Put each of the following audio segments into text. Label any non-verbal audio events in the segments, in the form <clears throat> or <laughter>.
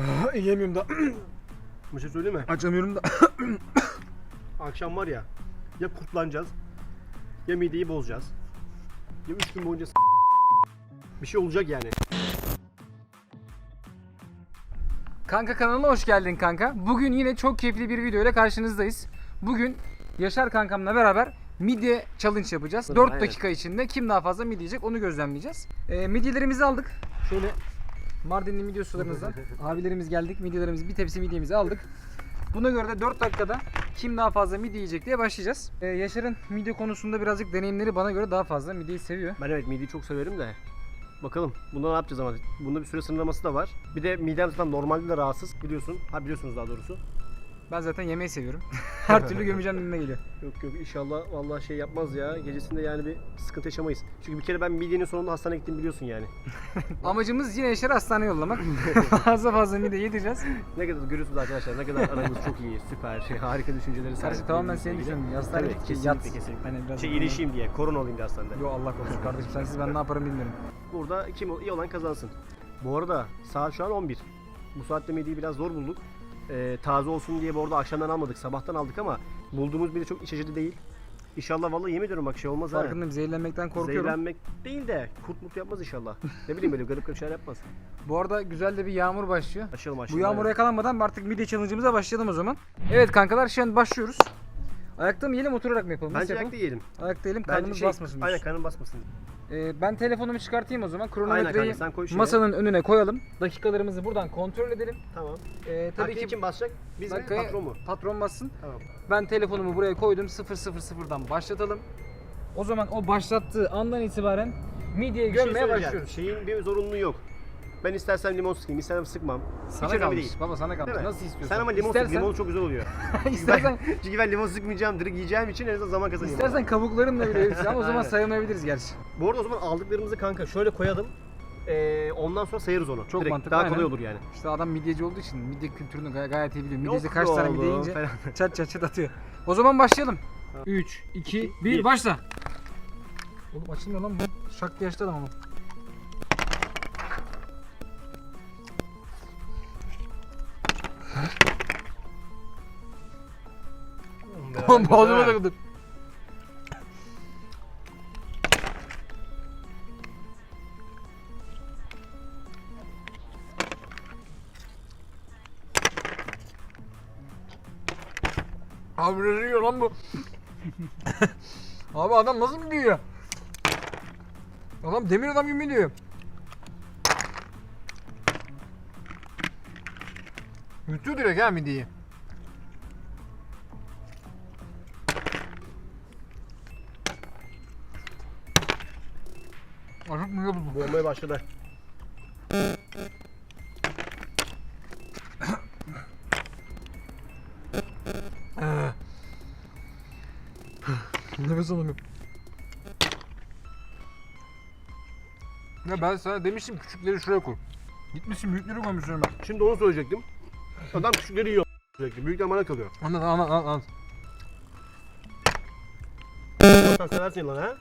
<laughs> Yiyemiyorum da. <clears throat> Bir şey söyleyeyim mi? Açamıyorum da. <coughs> Akşam var ya ya kurtlanacağız ya mideyi bozacağız. Ya 3 gün boyunca bir şey olacak yani. Kanka kanalına hoş geldin kanka. Bugün yine çok keyifli bir video ile karşınızdayız. Bugün Yaşar kankamla beraber midye challenge yapacağız. Tabii, 4 aynen. dakika içinde kim daha fazla midye yiyecek onu gözlemleyeceğiz. Ee, midyelerimizi aldık. Şöyle Mardinli midye sularımızdan. Abilerimiz geldik. Midyelerimizi bir tepsi midyemizi aldık. Buna göre de 4 dakikada kim daha fazla midye yiyecek diye başlayacağız. Ee, Yaşar'ın midye konusunda birazcık deneyimleri bana göre daha fazla. Midyeyi seviyor. Ben evet mideyi çok severim de. Bakalım bunda ne yapacağız ama. Bunda bir süre sınırlaması da var. Bir de midem zaten normalde de rahatsız biliyorsun. Ha biliyorsunuz daha doğrusu. Ben zaten yemeği seviyorum. <laughs> Her türlü gömeceğim önüme geliyor. Yok yok inşallah vallahi şey yapmaz ya. Gecesinde yani bir sıkıntı yaşamayız. Çünkü bir kere ben midyenin sonunda hastaneye gittim biliyorsun yani. <laughs> Amacımız yine Yaşar'ı hastaneye yollamak. <laughs> fazla fazla midye yedireceğiz. Ne kadar görüyorsunuz arkadaşlar ne kadar aramız çok iyi, süper, şey, harika düşünceleri sahip. Tamamen ilgili. düşündüğün. Hastaneye Tabii, kesinlikle, yat. kesinlikle. Hani biraz Şey iyileşeyim diye, korona olayım diye hastanede. Yo Allah korusun kardeşim sensiz ben ne yaparım bilmiyorum. Burada kim iyi olan kazansın. Bu arada saat şu an 11. Bu saatte midyeyi biraz zor bulduk. Ee, taze olsun diye bu arada akşamdan almadık, sabahtan aldık ama bulduğumuz bir de çok iç açıcı değil. İnşallah vallahi yemin ediyorum bak şey olmaz ha. Farkındayım zehirlenmekten korkuyorum. Zehirlenmek değil de kurt mut yapmaz inşallah. ne bileyim böyle garip garip şeyler yapmaz. <laughs> Bu arada güzel de bir yağmur başlıyor. Açalım Bu açalım. yağmura yakalanmadan artık midye challenge'ımıza başlayalım o zaman. Evet kankalar an başlıyoruz. Ayakta mı yiyelim oturarak mı yapalım? Nasıl Bence yapalım? ayakta yiyelim. Ayakta yiyelim Bence karnımız şey, basmasın. Aynen karnım basmasın. Ee, ben telefonumu çıkartayım o zaman. Kronometreyi kanka sen koy şuraya. masanın önüne koyalım. Dakikalarımızı buradan kontrol edelim. Tamam. Ee, tabii Tabii ki kim basacak? Biz mi? dakikaya Patron mu? patron bassın. Tamam. Ben telefonumu buraya koydum. 000'dan başlatalım. O zaman o başlattığı andan itibaren midyeyi Bir şey gömmeye söyleyeceğim. başlıyoruz. Şeyin bir zorunluluğu yok. Ben istersem limon sıkayım, istersem sıkmam. Sana Hiç önemli kalmış. değil. Baba sana kalmış. Değil mi? Nasıl istiyorsan. Sen ama limon sık, İstersen, limon çok güzel oluyor. <laughs> Çünkü ben, istersen, çünkü ben limon sıkmayacağım, direkt yiyeceğim için en azından zaman kazanayım. istersen kabuklarınla bile yersin <laughs> ama o zaman Aynen. sayamayabiliriz gerçi. Bu arada o zaman aldıklarımızı kanka şöyle koyalım. Ee, ondan sonra sayarız onu. Çok Direkt mantıklı, Daha aynen. kolay olur yani. İşte adam midyeci olduğu için midye kültürünü gay- gayet iyi biliyor. Midyesi Yok kaç tane oğlum midye yiyince falan. <laughs> çat çat çat atıyor. O zaman başlayalım. 3, 2, 1 bir. başla. Oğlum açılmıyor lan bu. Şak diye açtı adam ama. Boğazıma takıldı. Abi ne yiyor lan bu? <laughs> Abi adam nasıl mi diyor? Adam demir adam gibi mi diyor? Yutuyor direkt ha midyeyi. Artık midye buldu. Boğulmaya başladı. Nefes alamıyorum. Ya ben sana demiştim küçükleri şuraya koy. Gitmişsin büyükleri koymuşsun hemen. Şimdi onu söyleyecektim. Adam küçükleri yiyor sürekli. Büyükler bana kalıyor. Anlat anlat. anlat. Sen seversin lan ha?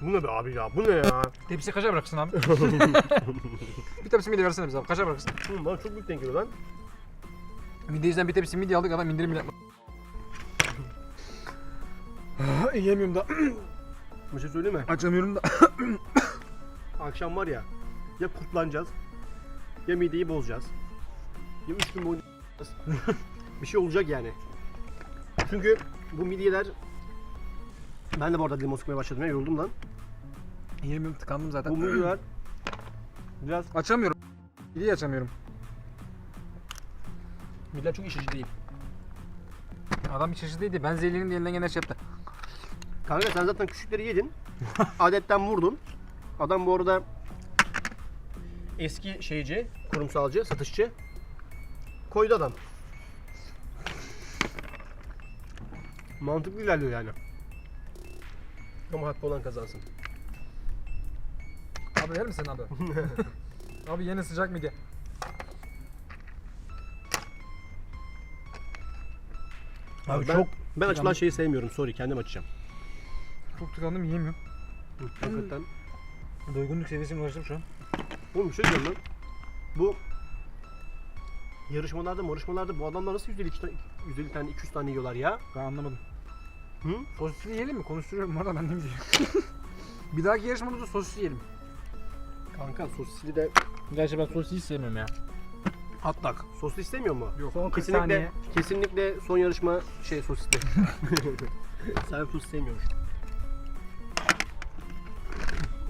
Bu ne be abi ya? Bu ne ya? Tepsi kaça bıraksın abi? <laughs> bir tepsi midye versene bize abi. Kaça bıraksın? Hı, bana çok büyük denk geliyor lan. Midyeciden bir tepsi midye aldık adam indirim bile yapmadı. <laughs> Yiyemiyorum da. <clears throat> Bir şey söyleyeyim mi? Açamıyorum da. <clears throat> Akşam var ya ya kurtlanacağız ya mideyi bozacağız. Ya üç gün boyunca <laughs> bir şey olacak yani. Çünkü bu midyeler ben de bu arada limon sıkmaya başladım ya yoruldum lan. Yiyemiyorum tıkandım zaten. Bu midyeler biraz Açamıyorum. Midyeyi açamıyorum. midyeler çok işici değil. Adam hiç çeşitliydi. Ben zehirlenin diye elinden gelen şey yaptı. Kanka sen zaten küçükleri yedin. <laughs> Adetten vurdun. Adam bu arada eski şeyci, kurumsalcı, satışçı. Koydu adam. Mantıklı ilerliyor yani. Ama hakkı olan kazansın. Abi yer misin abi? <laughs> abi yeni sıcak midye. Abi ben, çok ben açılan şeyi sevmiyorum. Sorry kendim açacağım. Çok tıkandım yiyemiyorum. Hakikaten. Doygunluk seviyesine ulaştım şu an. Oğlum bir şey diyeceğim lan. Bu yarışmalarda yarışmalarda bu adamlar nasıl 150 tane, 150 tane 200 tane yiyorlar ya? Ben anlamadım. Hı? Sosisli yiyelim mi? Konuşturuyorum bu arada ben ne bileyim. <laughs> bir dahaki yarışmamızda sosis yiyelim. Kanka sosisli de Gerçi ben sosis hiç sevmiyorum ya. atlak. Soslu istemiyor mu? Yok. Son 40 Kesinlikle saniye. kesinlikle son yarışma şey sosisli. <laughs> Sen sos sevmiyormuş.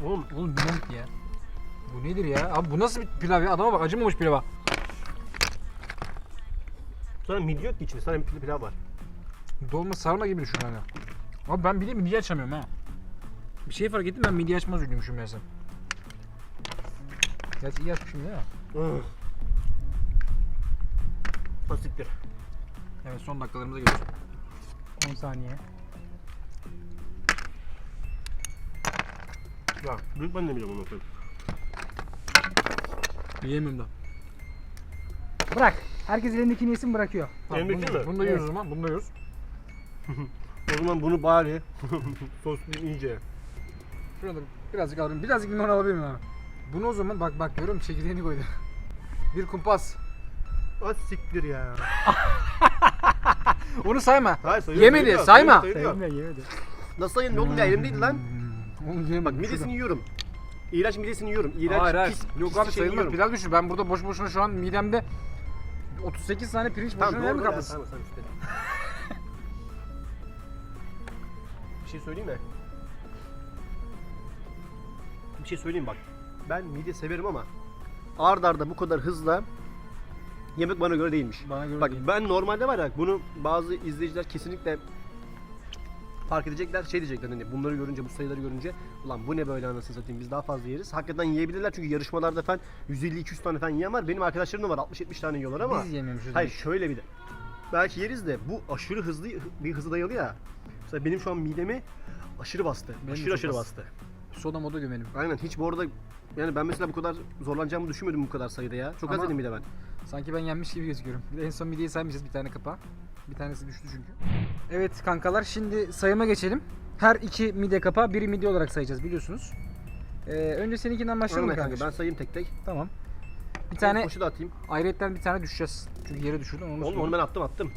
Oğlum Oğlum bu ne ya? Bu nedir ya? Abi bu nasıl bir pilav ya? Adama bak acımamış pilava. sana midye yok ki içinde. Sana bir pilav var. Dolma sarma gibi düşün hani. Abi ben bile midye açamıyorum ha. Bir şey fark ettim ben midye açmaz ünlüymüşüm meğersem. Gerçi iyi açmışım değil mi? Basiktir. Evet son dakikalarımıza geliyoruz. 10 saniye. Ya büyük ben de biliyorum onu. Yiyemiyorum da. Bırak. Herkes elindekini yesin bırakıyor. Tamam, Elindeki bunu, mi? bunu da yiyoruz o zaman. Bunu da yiyoruz. <laughs> O zaman bunu bari <laughs> soslu iyice. Şurada birazcık alırım. Birazcık limon alabilir miyim abi? Bunu o zaman bak bak görüyorum çekirdeğini koydu. <laughs> bir kumpas. Az siktir ya. <laughs> Onu sayma. Hayır sayıyor. Yemedi, sayıyor, sayma. sayıyor, yemedi. Nasıl sayın ne oğlum ya elimdeydi lan. Hmm, Onu yiyemem. Bak midesini yiyorum. İğrenç midesini yiyorum. İğrenç Hayır hayır. pis, Yok pis abi şey sayılmaz. yiyorum. Pilav düşür. Ben burada boş boşuna şu an midemde 38 tane pirinç boşuna Tamam yer mi doğru kaplasın? Tamam sen. Bir şey söyleyeyim mi? Bir şey söyleyeyim bak. Ben midye severim ama ard arda bu kadar hızla yemek bana göre değilmiş. Bana göre Bak değil. ben normalde var ya bunu bazı izleyiciler kesinlikle fark edecekler şey diyecekler hani bunları görünce bu sayıları görünce ulan bu ne böyle anasını satayım biz daha fazla yeriz. Hakikaten yiyebilirler çünkü yarışmalarda falan 150-200 tane falan yiyen var. Benim arkadaşlarım da var 60-70 tane yiyorlar ama Biz yemiyormuşuz. hayır şöyle bir de belki yeriz de bu aşırı hızlı bir hızı dayalı ya. Mesela benim şu an midemi aşırı bastı. Benim aşırı aşırı bastı. bastı. Soda moda gömelim. Aynen hiç bu arada yani ben mesela bu kadar zorlanacağımı düşünmüyordum bu kadar sayıda ya. Çok az Ama- yedim bir de ben. Sanki ben yenmiş gibi gözüküyorum. Bir de en son midyeyi saymayacağız bir tane kapağı. Bir tanesi düştü çünkü. Evet kankalar şimdi sayıma geçelim. Her iki midye kapağı biri midye olarak sayacağız biliyorsunuz. Ee, önce seninkinden başlayalım mı Aynen kanka ben sayayım tek tek. Tamam. Bir tane Koşu da atayım. ayrıyetten bir tane düşeceğiz. Çünkü yere düşürdün onu Oğlum onu ben attım attım.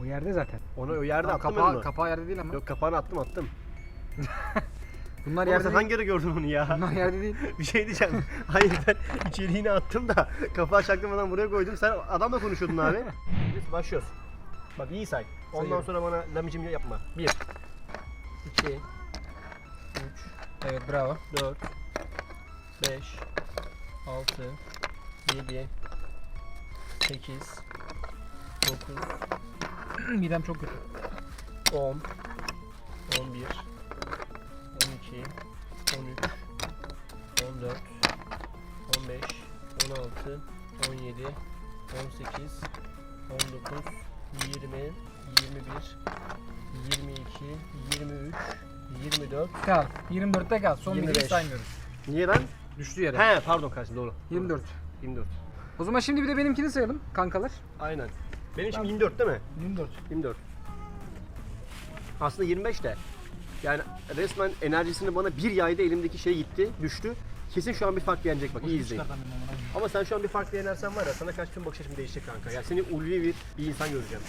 O yerde zaten. Onu o yerde Tamam, attım ben kapağı, onu. kapağı yerde değil ama. Yok kapağını attım attım. Bunlar Oğlum yerde sen değil. hangi ara gördün onu ya? Bunlar yerde değil. <laughs> bir şey diyeceğim. <laughs> Hayır ben içeriğini attım da kapağı çaktırmadan buraya koydum. Sen adamla konuşuyordun abi. <laughs> Biz başlıyoruz. Bak iyi say. Ondan Sayıyorum. sonra bana lamicim yapma. 1 2 3 Evet bravo. 4 5 6 7 8 9 Midem çok kötü. 10 18 19 20 21 22 23 24 Kal. 24'te kal. Son midyeyi 25. saymıyoruz. Niye lan? Düştü yere. He pardon kardeşim doğru. 24. 24. O zaman şimdi bir de benimkini sayalım kankalar. Aynen. Benim şimdi 24 değil mi? 24. 24. Aslında 25 de. Yani resmen enerjisini bana bir yayda elimdeki şey gitti, düştü. Kesin şu an bir farklı yenecek bak iyi izleyin. Ama sen şu an bir farklı yenersen var ya sana kaç gün bakış açım değişecek kanka. Ya seni ulvi bir, bir insan göreceğim.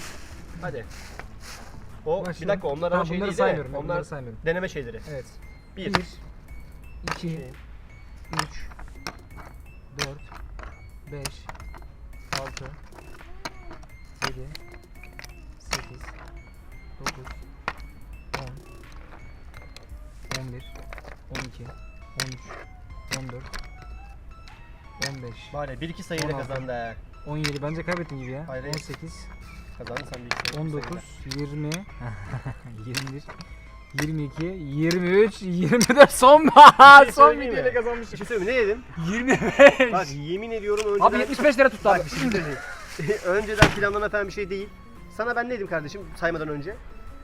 Hadi. O bir dakika onlar tamam, şey bunları değil de saymıyorum. onlar Bunları saymıyorum. deneme şeyleri. Evet. 1 1 2 2 3 4 5 6 7 8 9 10 11 12 13 14 15 Var ya 1-2 sayıyla 16. kazandı ha. 17 bence kaybettin gibi ya. Hayır, hayır. 18 Kazandın sen 1-2 19 20 21 22 23 24 son son videoyla kazanmış. Bir şey söyleyeyim mi? ne dedim? 25 Bak yemin ediyorum önceden... Abi 75 lira tuttu abi. Bak şimdi <laughs> önceden planlanan falan bir şey değil. Sana ben ne dedim kardeşim saymadan önce?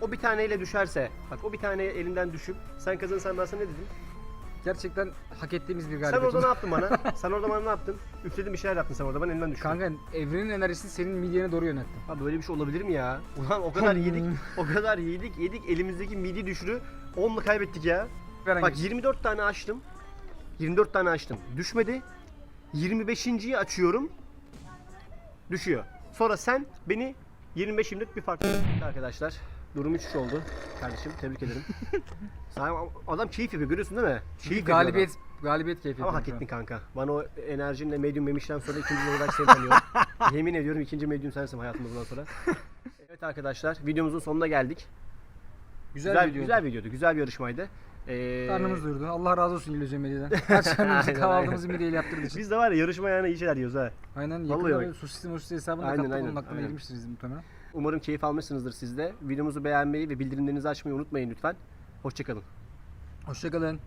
O bir taneyle düşerse, bak o bir tane elinden düşüp sen kazanırsan ben sana ne dedim? Gerçekten hak ettiğimiz bir Sen galibiyet. orada oldu. ne yaptın bana? <laughs> sen orada bana ne yaptın? Üfledin bir şeyler yaptın sen orada ben elinden düştüm. Kanka evrenin enerjisi senin midyene doğru yöneltti. Abi böyle bir şey olabilir mi ya? Ulan o kadar yedik, o kadar yedik, yedik elimizdeki midi düşürü 10'la kaybettik ya. Bak 24 tane açtım. 24 tane açtım. Düşmedi. 25.yi açıyorum. Düşüyor. Sonra sen beni 25 24 bir fark arkadaşlar. Durum 3 oldu. Kardeşim tebrik ederim. <laughs> Sana adam keyif yapıyor görüyorsun değil mi? Keyif yapıyor adam. galibiyet galibiyet keyfi. Ama hak ettin kanka. Bana o enerjinle medium memişten sonra ikinci olarak seni tanıyorum. <laughs> Yemin ediyorum ikinci medium sensin hayatımızdan sonra. <laughs> evet arkadaşlar videomuzun sonuna geldik. Güzel, Güzel, bir video. güzel videoydu. Güzel bir yarışmaydı. Ee, Karnımız doyurdu. Allah razı olsun İllüzyon Medya'dan. Aynen, kahvaltımızı midyeyle yaptırdığı için. Biz de var ya yarışma yani iyi şeyler yiyoruz ha. Aynen Vallahi yakında bak. böyle sosisli mosisli hesabını da Aynen, kattık. aynen, Onun aklına aynen. girmişsiniz muhtemelen. Umarım keyif almışsınızdır siz de. Videomuzu beğenmeyi ve bildirimlerinizi açmayı unutmayın lütfen. Hoşçakalın. Hoşçakalın.